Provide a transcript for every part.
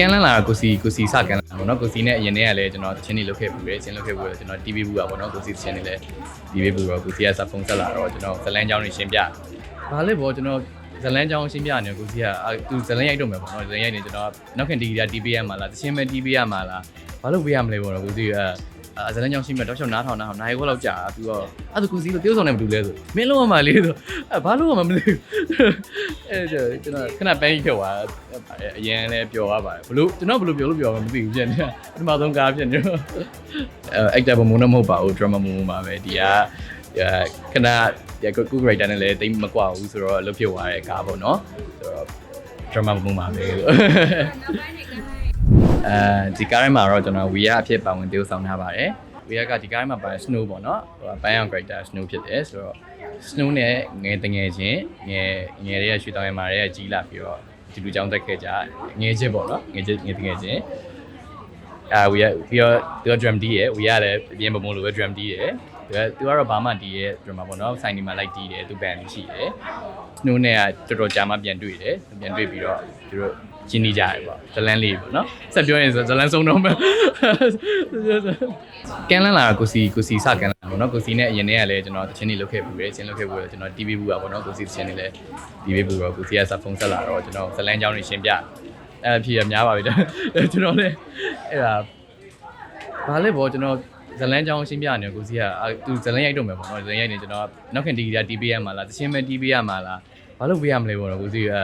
ကန်လန်းလာတာကိုစီကိုစီစကန်လာပေါ့နော်ကိုစီနဲ့အရင်တည်းကလည်းကျွန်တော်တချင်းတွေလုပ်ခဲ့ပူတယ်ချင်းလုပ်ခဲ့ပူတယ်ကျွန်တော် TV ဘူးပါပေါ့နော်ကိုစီတချင်းတွေလည်း TV ဘူးတော့ကိုစီကစဖုန်းဆက်လာတော့ကျွန်တော်ဇလန်းချောင်းတွေရှင်းပြဘာလဲပေါ့ကျွန်တော်ဇလန်းချောင်းရှင်းပြနေကိုစီကသူဇလန်းရိုက်တော့မယ်ပေါ့နော်ဇလန်းရိုက်နေကျွန်တော်နောက်ခင်တီက TV ရမှာလားတချင်းပဲ TV ရမှာလားဘာလို့ပေးရမလဲပေါ့နော်ကိုစီကအဲ ဇလန်းချောင်းရှင်းပြတော့ချောင်းနားထောင်နားထောင်နိုင်ခွက်လောက်ကြာပြီးတော့အဲ့ဒါကိုစီလို့တိုးဆောင်နေမတူလဲဆိုမင်းလုံးဝမလေးဆိုအဲဘာလို့မှမသိဘူးအဲကျွန်တော်ခဏပန်းကြီးဖြုတ်သွားအရင်လည်းပျော်သွားပါတယ်ဘလို့ကျွန်တော်ဘလို့ပျော်လို့ပျော်မှမသိဘူးဖြစ်နေတာပထမဆုံးကားဖြစ်နေတော့အဲ actor ဘုံမမဟုတ်ပါဘူး drama ဘုံမှာပဲဒီကခဏဒီကကူ writer နဲ့လည်းတိတ်မကွာဘူးဆိုတော့အလုပ်ဖြစ်သွားတဲ့ကားပေါ့နော်ဆိုတော့ drama ဘုံမှာပဲလို့ အဲဒီကားထဲမှာတော့ကျွန်တော် we ရအဖြစ်ပါဝင်တည်ဆောင်ထားပါတယ် we ရကဒီကားထဲမှာပါ snow ပေါ့နော်ဟိုပန်းအောင် character snow ဖြစ်တယ်ဆိုတော့ snow နဲ့ငယ်တငယ်ချင်းငယ်ငယ်လေးရရွှေတောင်ရမှာလေးရကြီးလာပြီးတော့ဒီလူကြောင်းတက်ခဲ့ကြငယ်ချင်းပေါ့နော်ငယ်ချင်းငယ်တငယ်ချင်းအာ we ရပြီးတော့သူက drum D ရယ် we ရလည်းအပြင်ပမို့လိုပဲ drum D ရယ်သူကသူကတော့ဘာမှဒီရဲ့ drummer ပေါ့နော်ဆိုင်ဒီမှာလိုက်တီးတယ်သူ band ရှိတယ် snow နဲ့ကတော်တော်ကြာမှပြန်တွေ့တယ်ပြန်တွေ့ပြီးတော့သူတို့ ကျင်းနေကြတယ်ပေါ့ဇလန်းလေးပေါ့နော်ဆက်ပြောရင်ဆိုဇလန်းဆုံးတော့မယ်ကန်လန်းလာတာကိုစီကိုစီစကန်လာပေါ့နော်ကိုစီနဲ့အရင်တည်းကလည်းကျွန်တော်တချင်းတွေလုပ်ခဲ့ပူတယ်ချင်းလုပ်ခဲ့ပူတယ်ကျွန်တော် TV ဘူးပါပေါ့နော်ကိုစီတချင်းတွေလည်း TV ဘူးတော့ကိုစီကစဖုန်းဆက်လာတော့ကျွန်တော်ဇလန်းချောင်းတွေရှင်းပြအဲ့ဖြစ်ရများပါပြီကျွန်တော်လည်းအဲ့ဒါဘာလဲပေါ့ကျွန်တော်ဇလန်းချောင်းရှင်းပြနေကိုစီကသူဇလန်းရိုက်တော့မယ်ပေါ့နော်ဇလန်းရိုက်နေကျွန်တော်နောက်ခင်တီက TV ရမှာလားတချင်းပဲ TV ရမှာလားဘာလို့ပေးရမလဲပေါ့နော်ကိုစီကအာ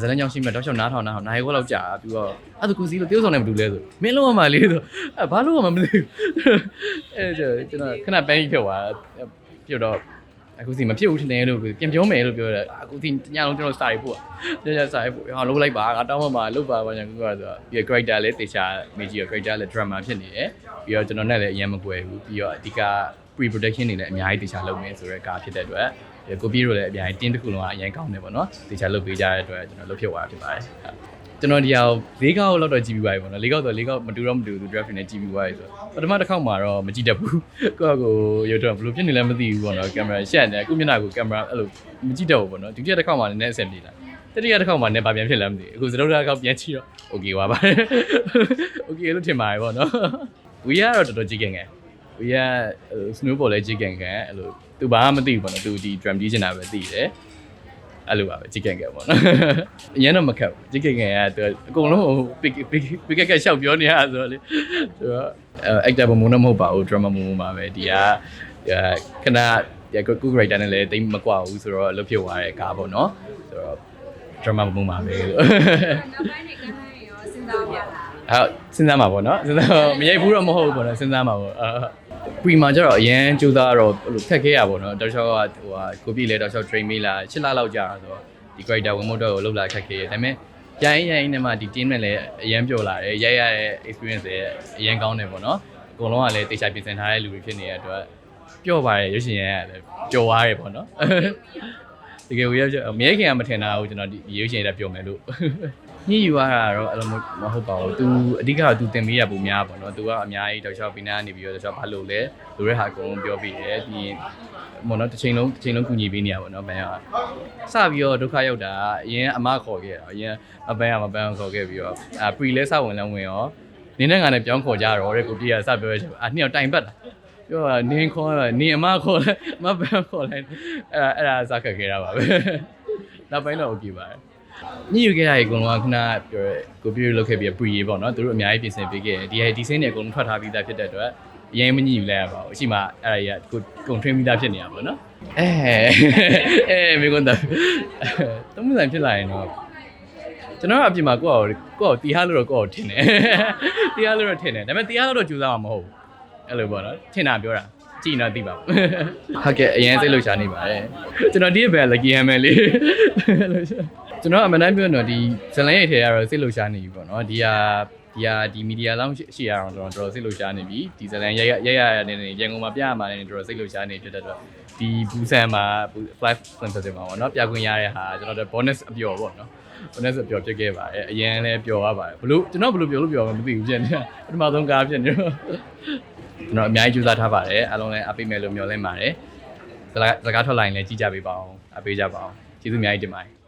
ဇလန်းချောင်းရှင်းပြတော့ချောင်းနားထောင်နားထောင်နိုင်ခွက်လောက်ကြာပြီးတော့အဲ့ဒါကိုစီလို့တိုးဆောင်နေမတူလဲဆိုမင်းလုံးဝမလေးဆိုအဲဘာလို့မှမသိဘူးအဲကျွန်တော်ခဏပန်းကြီးဖြုတ်သွားပြတော့အခုစီမဖြစ်ဘူးထင်တယ်လို့ပြန်ပြောမယ်လို့ပြောတယ်အခုစီညလုံးကျွန်တော်စာရေးပို့ညညစာရေးပို့ဟာလုံးလိုက်ပါငါတောင်းမှမှာလုတ်ပါပါညာကူကဆိုတော့ပြီးတော့ character လည်းတေချာ major character လည်း drama ဖြစ်နေတယ်ပြီးတော့ကျွန်တော်နဲ့လည်းအရင်မကွယ်ဘူးပြီးတော့အဓိက pre production တွေလည်းအများကြီးတေချာလုပ်မယ်ဆိုတဲ့ကားဖြစ်တဲ့အတွက် ကိုပြီးတော့လည်းအများကြီးတင်းတစ်ခုလုံးကအရင်ကောင်းတယ်ပေါ့နော်တေချာလုပ်ပေးကြတဲ့အတွက်ကျွန်တော်လုပ်ဖြစ်သွားတာဖြစ်ပါတယ်ကျွန်တော်ဒီဟာ၄ခေါက်လောက်တော့ကြည့်ပြီးပါပြီပေါ့နော်၄ခေါက်ဆို၄ခေါက်မတူတော့မတူသူ draft နဲ့ကြည့်ပြီးပါပြီဆိုတော့ပထမတစ်ခေါက်မှာတော့မကြည့်တတ်ဘူးကိုယ့်အကိုရုပ်တော့ဘယ်လိုဖြစ်နေလဲမသိဘူးပေါ့နော်ကင်မရာရှက်နေအခုမျက်နှာကိုကင်မရာအဲ့လိုမကြည့်တတ်ဘူးပေါ့နော်ဒုတိယတစ်ခေါက်မှာလည်းနည်းအဆင်ပြေလာတတိယတစ်ခေါက်မှာလည်းဗာပြန်ဖြစ်လဲမသိဘူးအခုစတုတ္ထတစ်ခေါက်ပြန်ကြည့်တော့ okay ပါပါတယ် okay လို့ထင်ပါတယ်ပေါ့နော် we ကတော့တော်တော်ကြည့်ခင်ငယ် we က snowball လည်းကြည့်ခင်ငယ်အဲ့လို သူဘာမှမသိဘူးပေါ့နော်သူဒီ drum တီးချင်တာပဲသိတယ်အဲ့လိုပါပဲကြည့်ခင်ငယ်ပေါ့နော်အရင်တော့မခက်ဘူးကြည့်ခင်ငယ်ကသူအကုန်လုံးဟို pick pick pick ကရှောက်ပြောနေရဆိုတော့လေဆိုတော့ actor ဘုံမမဟုတ်ပါဘူး drama ဘုံမှာပဲဒီကခဏဒီက cook writer နဲ့လည်းတိတ်မကွာဘူးဆိုတော့အလုပ်ဖြစ်သွားတဲ့ကားပေါ့နော်ဆိုတော့ drama ဘုံမှာပဲလို့နောက်ပိုင်းတွေကဟဲ့ရောစဉ်းစားပြတာဟုတ်စဉ်းစားမှာပေါ့နော်စဉ်းစားမရိုက်ဘူးတော့မဟုတ်ဘူးပေါ့နော်စဉ်းစားမှာပေါ့ အာပရီမှာကျတော့အရန်ကြိုးစားတော့အဲ့လိုခက်ခဲရပါတော့တော်ချောကဟိုဟာကိုပြည့်လဲတော်ချော train မေးလာ7လလောက်ကြာဆိုတော့ဒီ character ဝင်မို့တော့ကိုလောက်လာခက်ခဲရဒါပေမဲ့ရိုင်းရိုင်းနဲ့မှဒီ team နဲ့လည်းအရန်ပြောလာတယ်ရိုက်ရတဲ့ experience တွေအရန်ကောင်းတယ်ပေါ့နော်အကုန်လုံးကလည်းတေချာပြင်ဆင်ထားတဲ့လူတွေဖြစ်နေတဲ့အတွက်ပျော့ပါတယ်ရုပ်ရှင်ရရတယ်ပျော်သွားတယ်ပေါ့နော်တကယ်ကိုရမရိုက်ခင်ကမထင်တာဘူးကျွန်တော်ဒီရုပ်ရှင်ရပျော်မယ်လို့ ညှိယူရတာတော့အဲ့လိုမျိုးမဟုတ်ပါဘူး။ तू အဓိကက तू တင်ပေးရပုံများပါတော့။ तू ကအများကြီးတော့ရှောက်ပြီးနားနေပြီးတော့ရှောက်ဘာလို့လဲ။လိုတဲ့ဟာအကုန်လုံးပြောပြီးတယ်။ပြီးရင်ဘောနော်တစ်ချိန်လုံးတစ်ချိန်လုံးကူညီပေးနေရပါတော့ဘန်က။စပြီးတော့ဒုက္ခရောက်တာအရင်အမခေါ်ခဲ့တာ။အရင်အပန်းကမပန်းခေါ်ခဲ့ပြီးတော့အာပရီလဲစဝင်လဲဝင်ရောနင်းနဲ့ငါနဲ့ပြောင်းခေါ်ကြတော့တဲ့ကိုပြည့်ရစပြောရချင်အာနှစ်ယောက်တိုင်ပတ်တာ။ပြောတာနင်းခေါ်နင်းအမခေါ်လဲအမပန်းခေါ်လဲအဲ့ဒါအဲ့ဒါစခက်ခဲ့တာပါပဲ။နောက်ပိုင်းတော့ okay ပါတယ်။ ညှိယူခဲ့ရရေအကုန်လုံးကခဏပြောရဲကိုပြည့်လောက်ခဲ့ပြီးပရီရေးပေါ့နော်သူတို့အများကြီးပြင်ဆင်ပေးခဲ့တယ်ဒီဟာဒီစင်းတွေအကုန်လုံးထွက်ထားပြီးသားဖြစ်တဲ့အတွက်အရင်မညှိယူလိုက်ရပါဘူးအရှိမအဲ့ဒါကြီးကကိုကုန်ထရင်းပြီးသားဖြစ်နေတာပေါ့နော်အဲအဲမိကွန်းတာသုံးမဆိုင်ဖြစ်လာရင်တော့ကျွန်တော်ကအပြင်မှာကိုယ့်ကိုကိုယ့်ကိုတီးဟာလို့တော့ကိုယ့်ကိုထင်တယ်တီးဟာလို့တော့ထင်တယ်ဒါပေမဲ့တီးဟာလို့တော့ကြိုးစားမှာမဟုတ်ဘူးအဲ့လိုပေါ့နော်ထင်တာပြောတာကြည့်တော့သိပါဘူးဟုတ်ကဲ့အရင်စိတ်လှုပ်ရှားနေပါတယ်ကျွန်တော်ဒီဘက် lucky ham လေး ကျွန်တော်အမှန်တမ်းပြောရင်တော့ဒီဇလန်ရိတ်ထဲကတော့စိတ်လှုပ်ရှားနေပြီပေါ့နော်ဒီဟာဒီဟာဒီမီဒီယာလောင်းရှိရအောင်တော့တော်တော်စိတ်လှုပ်ရှားနေပြီဒီဇလန်ရရရရရနေနေရန်ကုန်မှာပြရမှာနေတော်တော်စိတ်လှုပ်ရှားနေဖြစ်တဲ့အတွက်ဒီဘူးဆန်မှာ flash film festival မှာပေါ့နော်ပြခွင့်ရတဲ့ဟာကျွန်တော်တို့ bonus အပျော်ပေါ့နော် bonus အပျော်ဖြစ်ခဲ့ပါတယ်အရင်လည်းပျော်သွားပါတယ်ဘလို့ကျွန်တော်ဘလို့ပျော်လို့ပျော်မှမသိဘူးဖြစ်နေတာပထမဆုံးကားဖြစ်နေတော့ကျွန်တော်အများကြီးကြိုးစားထားပါတယ်အားလုံးလည်းအပိမယ်လို့မျှော်လင့်ပါတယ်စကားစကားထွက်လာရင်လည်းကြည့်ကြပေးပါအောင်အပေးကြပါအောင်ကျေးဇူးအများကြီးတင်ပါတယ်